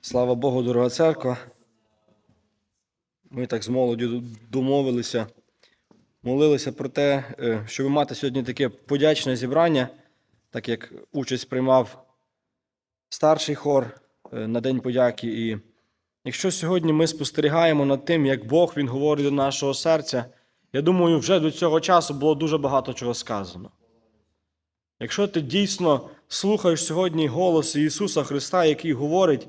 Слава Богу, дорога церква. Ми так з молоддю домовилися, молилися про те, е, щоб мати сьогодні таке подячне зібрання, так як участь приймав старший хор е, на День подяки. І якщо сьогодні ми спостерігаємо над тим, як Бог Він говорить до нашого серця, я думаю, вже до цього часу було дуже багато чого сказано. Якщо ти дійсно слухаєш сьогодні голос Ісуса Христа, який говорить,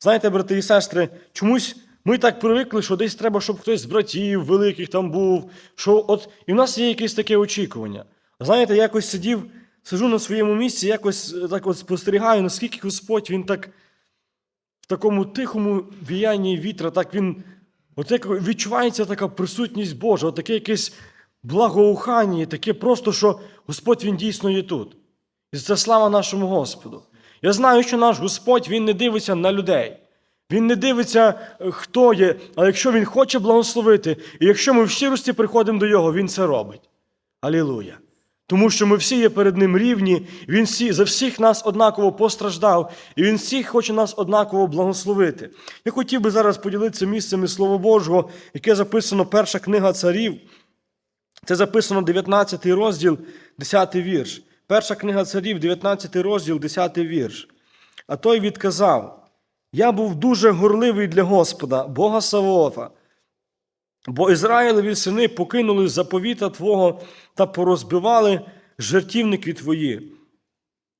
знаєте, брати і сестри, чомусь ми так привикли, що десь треба, щоб хтось з братів великих там був, що от і в нас є якесь таке очікування. Знаєте, якось сидів, сижу на своєму місці, якось е, так от спостерігаю, наскільки Господь він так в такому тихому віянні вітра, так він, от як відчувається така присутність Божа, от таке якесь благоухання, таке просто, що Господь Він дійсно є тут. І це слава нашому Господу. Я знаю, що наш Господь Він не дивиться на людей. Він не дивиться, е, хто є, але якщо Він хоче благословити, і якщо ми в щирості приходимо до Його, Він це робить. Алілуя! Тому що ми всі є перед Ним рівні, Він всі, за всіх нас однаково постраждав, і Він всіх хоче нас однаково благословити. Я хотів би зараз поділитися місцями Слова Божого, яке записано перша книга царів. Це записано 19 розділ, 10 вірш. Перша книга царів, 19 розділ, 10 вірш. А той відказав: Я був дуже горливий для Господа, Бога Савоофа, бо Ізраїлеві сини покинули заповіта Твого та порозбивали жертівники твої,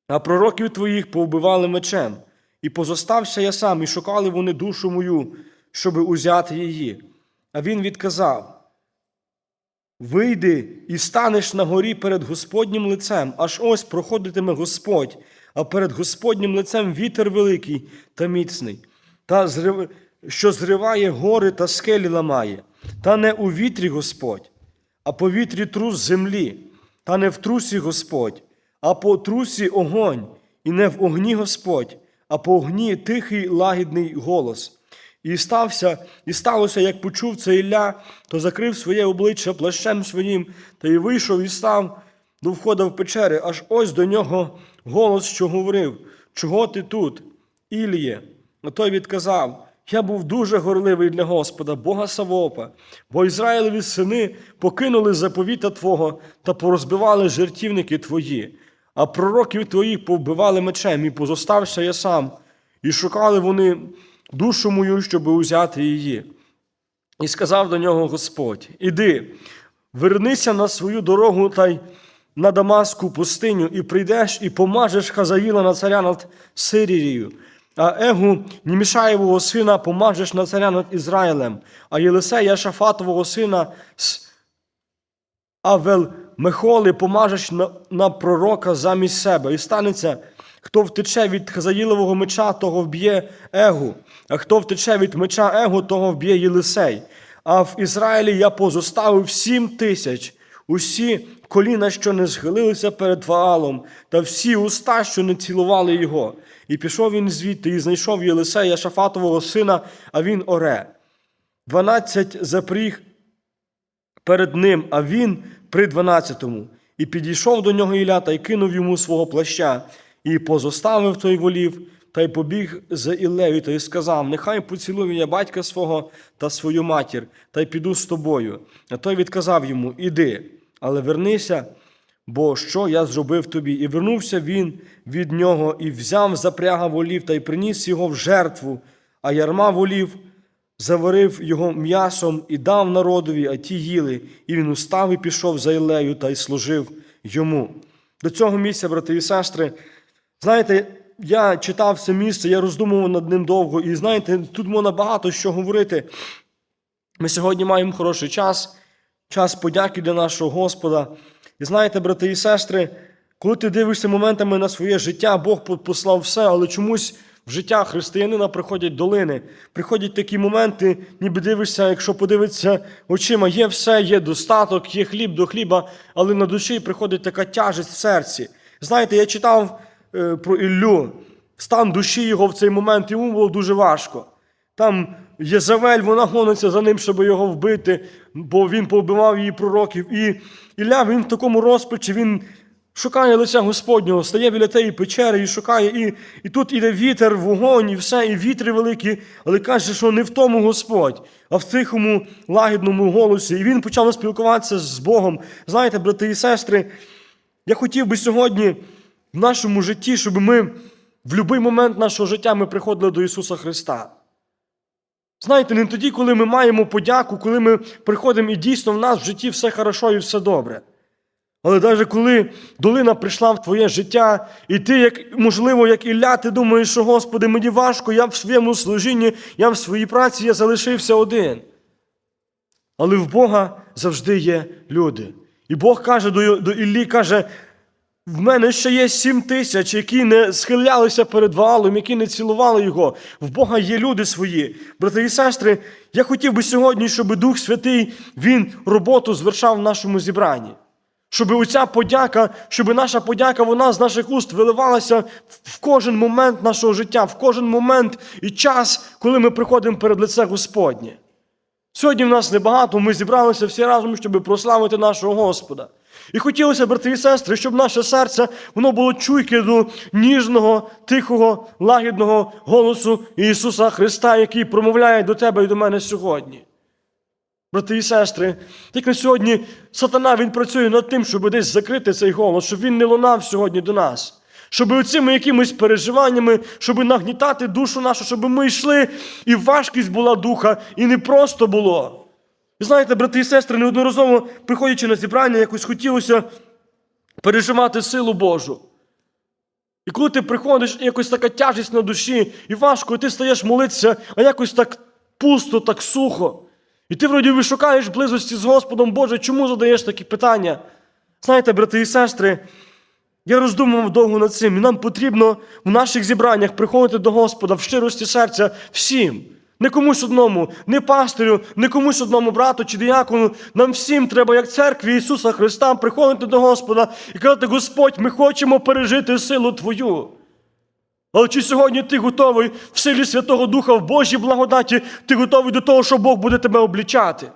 а пророків твоїх повбивали мечем. І позостався я сам, і шукали вони душу мою, щоби узяти її. А він відказав: Вийди і станеш на горі перед Господнім лицем, аж ось проходитиме Господь, а перед Господнім лицем вітер великий та міцний, та зрив... що зриває гори та скелі ламає, та не у вітрі Господь, а по вітрі трус землі, та не в трусі Господь, а по трусі огонь, і не в огні Господь, а по огні тихий лагідний голос. І стався, і сталося, як почув це Ілля, то закрив своє обличчя плащем своїм, та й вийшов і став до входа в печери, аж ось до нього голос, що говорив: Чого ти тут, Іліє? А той відказав: Я був дуже горливий для Господа, Бога Савопа, бо Ізраїлеві сини покинули заповіта Твого та порозбивали жертівники твої, а пророків твоїх повбивали мечем, і позостався я сам, і шукали вони душу мою, щоб узяти її. І сказав до нього Господь: Іди, вернися на свою дорогу та й на Дамаску пустиню, і прийдеш і помажеш Хазаїла на царя над Сирією. А Егу Німішаєвого сина помажеш на царя над Ізраїлем, а Єлисея Шафатового сина з Авел Мехоли помажеш на, на пророка замість себе. І станеться, хто втече від Хазаїлового меча, того вб'є Егу, а хто втече від меча Егу, того вб'є Єлисей. А в Ізраїлі я позоставив сім тисяч, усі коліна, що не схилилися перед Ваалом, та всі уста, що не цілували його. І пішов він звідти, і знайшов Єлисея Шафатового сина, а він оре. Дванадцять запріг перед ним, а він при дванадцятому. І підійшов до нього Ілля та й кинув йому свого плаща, і позоставив той волів, та й побіг за Іллею, та й сказав: Нехай поцілую я батька свого та свою матір, та й піду з тобою. А той відказав йому: Іди, але вернися, бо що я зробив тобі? І вернувся він від нього, і взяв запряга волів та й приніс його в жертву, а ярма волів заварив його м'ясом і дав народові, а ті їли, і він устав і пішов за Ілею та й служив йому. До цього місця, брати і сестри, знаєте, я читав це місце, я роздумував над ним довго, і знаєте, тут можна багато що говорити. Ми сьогодні маємо хороший час, час подяки для нашого Господа. І знаєте, брати і сестри, коли ти дивишся моментами на своє життя, Бог послав все, але чомусь в життя християнина приходять долини. Приходять такі моменти, ніби дивишся, якщо подивитися очима, є все, є достаток, є хліб до хліба, але на душі приходить така тяжесть в серці. Знаєте, я читав про Іллю, стан душі його в цей момент, йому було дуже важко. Там Єзавель, вона гониться за ним, щоб його вбити, бо він повбивав її пророків. І Ілля, він в такому розпачі, він шукає лиця Господнього, стає біля тієї печери і шукає, і, і тут іде вітер, вогонь, і все, і вітри великі, але каже, що не в тому Господь, а в тихому, лагідному голосі. І він почав спілкуватися з Богом. Знаєте, брати і сестри, я хотів би сьогодні в нашому житті, щоб ми в будь-який момент нашого життя ми приходили до Ісуса Христа. Знаєте, не тоді, коли ми маємо подяку, коли ми приходимо і дійсно в нас в житті все хорошо і все добре. Але навіть коли долина прийшла в твоє життя, і ти, як, можливо, як Ілля, ти думаєш, що Господи, мені важко, я в своєму служінні, я в своїй праці, я залишився один. Але в Бога завжди є люди. І Бог каже до, Іллі, каже, в мене ще є сім тисяч, які не схилялися перед валом, які не цілували його. В Бога є люди свої. Брати і сестри, я хотів би сьогодні, щоб Дух Святий Він роботу звершав в нашому зібранні. Щоб оця подяка, щоб наша подяка, вона з наших уст виливалася в кожен момент нашого життя, в кожен момент і час, коли ми приходимо перед лице Господнє. Сьогодні в нас небагато, ми зібралися всі разом, щоб прославити нашого Господа. І хотілося, брати і сестри, щоб наше серце воно було чуйке до ніжного, тихого, лагідного голосу Ісуса Христа, який промовляє до тебе і до мене сьогодні. Брати і сестри, тільки сьогодні сатана він працює над тим, щоб десь закрити цей голос, щоб він не лунав сьогодні до нас. Щоб оцими якимись переживаннями, щоб нагнітати душу нашу, щоб ми йшли, і важкість була духа, і не просто було. І знаєте, брати і сестри, неодноразово приходячи на зібрання, якось хотілося переживати силу Божу. І коли ти приходиш, і якось така тяжість на душі, і важко, і ти стаєш молитися, а якось так пусто, так сухо. І ти вроді би шукаєш близості з Господом Боже, чому задаєш такі питання? Знаєте, брати і сестри, я роздумував довго над цим, і нам потрібно в наших зібраннях приходити до Господа в щирості серця всім. Не комусь одному, не пастирю, не комусь одному брату чи діякону. Нам всім треба, як церкві Ісуса Христа, приходити до Господа і казати, Господь, ми хочемо пережити силу Твою. Але чи сьогодні ти готовий в силі Святого Духа, в Божій благодаті, ти готовий до того, що Бог буде тебе облічати?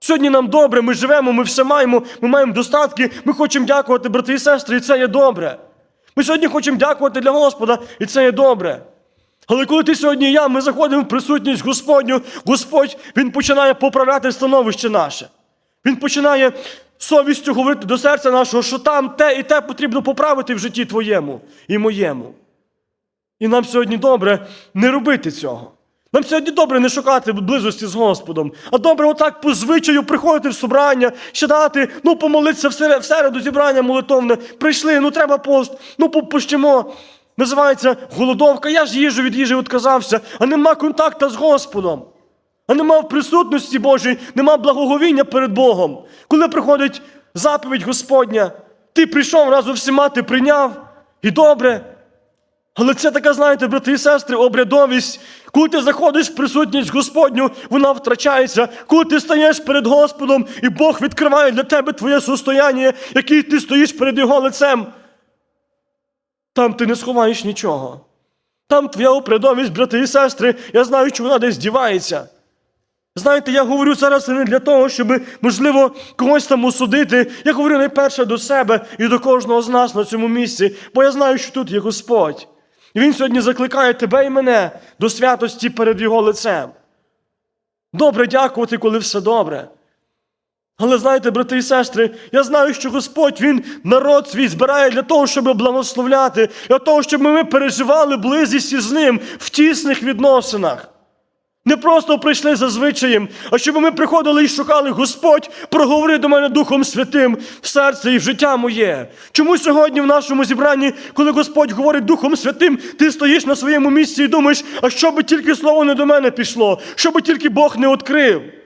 Сьогодні нам добре, ми живемо, ми все маємо, ми маємо достатки, ми хочемо дякувати, брати і сестри, і це є добре. Ми сьогодні хочемо дякувати для Господа, і це є добре. Але коли ти сьогодні і я, ми заходимо в присутність Господню, Господь Він починає поправляти становище наше. Він починає совістю говорити до серця нашого, що там те і те потрібно поправити в житті твоєму і моєму. І нам сьогодні добре не робити цього. Нам сьогодні добре не шукати близості з Господом, а добре отак по звичаю приходити в собрання, сідати, ну помолитися в середу, зібрання молитовне. Прийшли, ну треба пост, ну попущимо. Називається голодовка. Я ж їжу від їжі відказався, а нема контакту з Господом. А нема в присутності Божій, нема благоговіння перед Богом. Коли приходить заповідь Господня, ти прийшов разом всіма, ти прийняв, і добре. Але це така, знаєте, брати і сестри, обрядовість. Коли ти заходиш в присутність Господню, вона втрачається. Коли ти стаєш перед Господом, і Бог відкриває для тебе твоє состояння, який ти стоїш перед Його лицем. Там ти не сховаєш нічого. Там твоя обрядовість, брати і сестри, я знаю, що вона десь дівається. Знаєте, я говорю зараз не для того, щоб, можливо, когось там осудити. Я говорю найперше до себе і до кожного з нас на цьому місці, бо я знаю, що тут є Господь. І Він сьогодні закликає тебе і мене до святості перед Його лицем. Добре дякувати, коли все добре. Але знаєте, брати і сестри, я знаю, що Господь Він народ свій збирає для того, щоб благословляти, для того, щоб ми переживали близість із ним в тісних відносинах. Не просто прийшли за звичаєм, а щоб ми приходили і шукали Господь, проговори до мене Духом Святим в серце і в життя моє. Чому сьогодні в нашому зібранні, коли Господь говорить Духом Святим, ти стоїш на своєму місці і думаєш, а що би тільки слово не до мене пішло, що би тільки Бог не відкрив?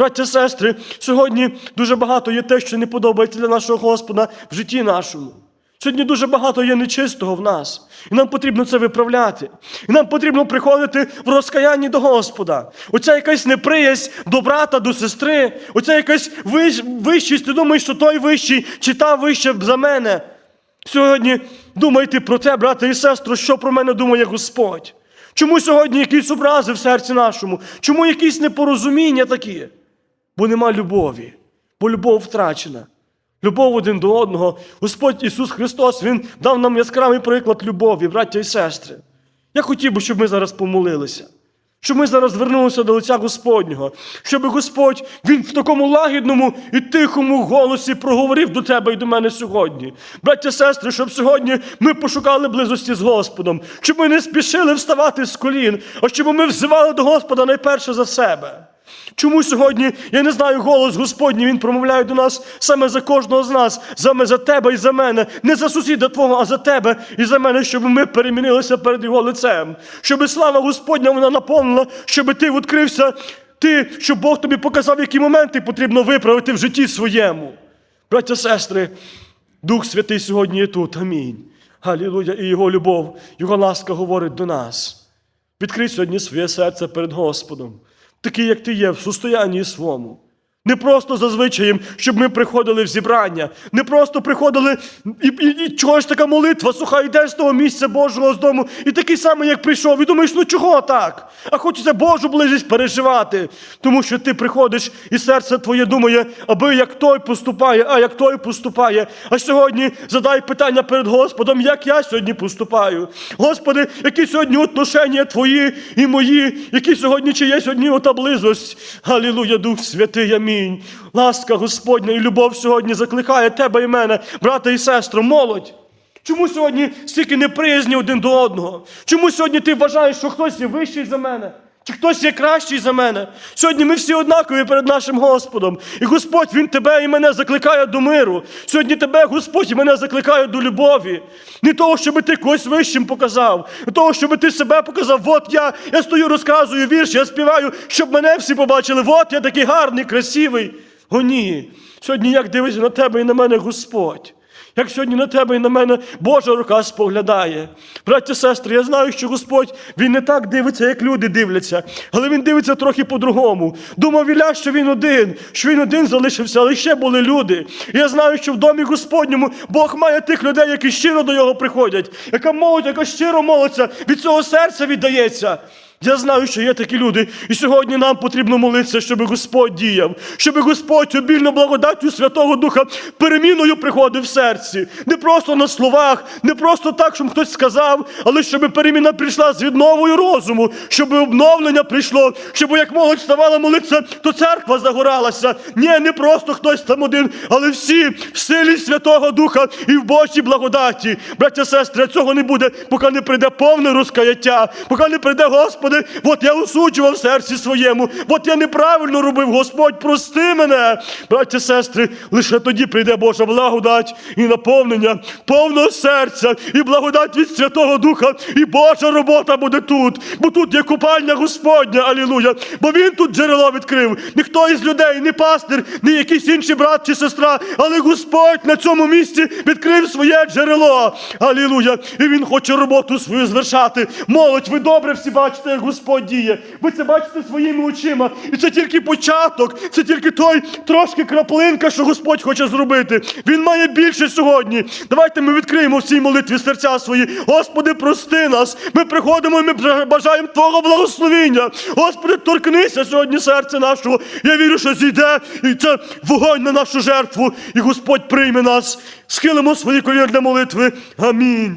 Браття, сестри, сьогодні дуже багато є те, що не подобається для нашого Господа в житті нашому. Сьогодні дуже багато є нечистого в нас. І нам потрібно це виправляти. І нам потрібно приходити в розкаянні до Господа. Оця якась неприязнь до брата, до сестри, оця якась вищ, вищість, ти думаєш, що той вищий, чи та вища за мене. Сьогодні думайте про те, брате і сестро, що про мене думає Господь. Чому сьогодні якісь образи в серці нашому? Чому якісь непорозуміння такі? Бо нема любові, бо любов втрачена. Любов один до одного. Господь Ісус Христос, Він дав нам яскравий приклад любові, браття і сестри. Я хотів би, щоб ми зараз помолилися. Щоб ми зараз звернулися до лиця Господнього, щоб Господь Він в такому лагідному і тихому голосі проговорив до тебе і до мене сьогодні. Браття, сестри, щоб сьогодні ми пошукали близості з Господом, щоб ми не спішили вставати з колін, а щоб ми взивали до Господа найперше за себе. Чому сьогодні, я не знаю, голос Господній, Він промовляє до нас саме за кожного з нас, саме за тебе і за мене, не за сусіда Твого, а за тебе і за мене, щоб ми перемінилися перед Його лицем, щоб слава Господня вона наповнила, щоб ти відкрився, ти, щоб Бог тобі показав, які моменти потрібно виправити в житті своєму. Браття, сестри, Дух Святий сьогодні є тут. Амінь. Галілуя, і Його любов, Його ласка говорить до нас. Відкрий сьогодні своє серце перед Господом, такий, як ти є, в состоянні своєму. Не просто за щоб ми приходили в зібрання, не просто приходили і, і, і чого ж така молитва, суха, йдеш з того місця Божого з дому, і такий самий, як прийшов, і думаєш, ну чого так? А хочеться Божу ближність переживати, тому що ти приходиш, і серце твоє думає, аби як той поступає, а як той поступає. А сьогодні задай питання перед Господом, як я сьогодні поступаю. Господи, які сьогодні отношення твої і мої, які сьогодні чи є сьогодні ота близость. Алілуя, Дух Святий, амінь. Ласка Господня і любов сьогодні закликає тебе і мене, брата і сестру, молодь. Чому сьогодні стільки неприязні один до одного? Чому сьогодні ти вважаєш, що хтось є вищий за мене? Чи хтось є кращий за мене? Сьогодні ми всі однакові перед нашим Господом. І Господь, Він тебе і мене закликає до миру. Сьогодні тебе, Господь, і мене закликає до любові. Не того, щоб ти когось вищим показав, не того, щоб ти себе показав. От я, я стою, розказую вірш, я співаю, щоб мене всі побачили. От я такий гарний, красивий. О, ні. Сьогодні як дивиться на тебе і на мене Господь. Як сьогодні на тебе і на мене Божа рука споглядає. Браття, сестри, я знаю, що Господь Він не так дивиться, як люди дивляться, але Він дивиться трохи по-другому. Думав Ілля, що він один, що він один залишився, але ще були люди. Я знаю, що в домі Господньому Бог має тих людей, які щиро до Його приходять, яка молодь, яка щиро молиться, від цього серця віддається. Я знаю, що є такі люди, і сьогодні нам потрібно молитися, щоб Господь діяв, щоб Господь обільно благодаттю Святого Духа переміною приходив в серці. Не просто на словах, не просто так, щоб хтось сказав, але щоб переміна прийшла з відновою розуму, щоб обновлення прийшло, щоб як молодь ставала молитися, то церква загоралася. Ні, не просто хтось там один, але всі в силі Святого Духа і в Божій благодаті. Браття, сестри, цього не буде, поки не прийде повне розкаяття, поки не прийде Господи, от я осуджував в серці своєму, от я неправильно робив, Господь, прости мене. Браття, сестри, лише тоді прийде Божа благодать і наповнення повного серця, і благодать від Святого Духа, і Божа робота буде тут, бо тут є купальня Господня, алілуя, бо Він тут джерело відкрив. Ніхто із людей, не пастир, не якийсь інший брат чи сестра, але Господь на цьому місці відкрив своє джерело. Алілуя. І Він хоче роботу свою звершати. Молодь, ви добре всі бачите, як Господь діє. Ви це бачите своїми очима. І це тільки початок, це тільки той трошки краплинка, що Господь хоче зробити. Він має більше сьогодні. Давайте ми відкриємо в цій молитві серця свої. Господи, прости нас. Ми приходимо і ми бажаємо Твого благословіння. Господи, торкнися сьогодні серце нашого. Я вірю, що зійде і це вогонь на нашу жертву. І Господь прийме нас. Схилимо свої коліна для молитви. Амінь.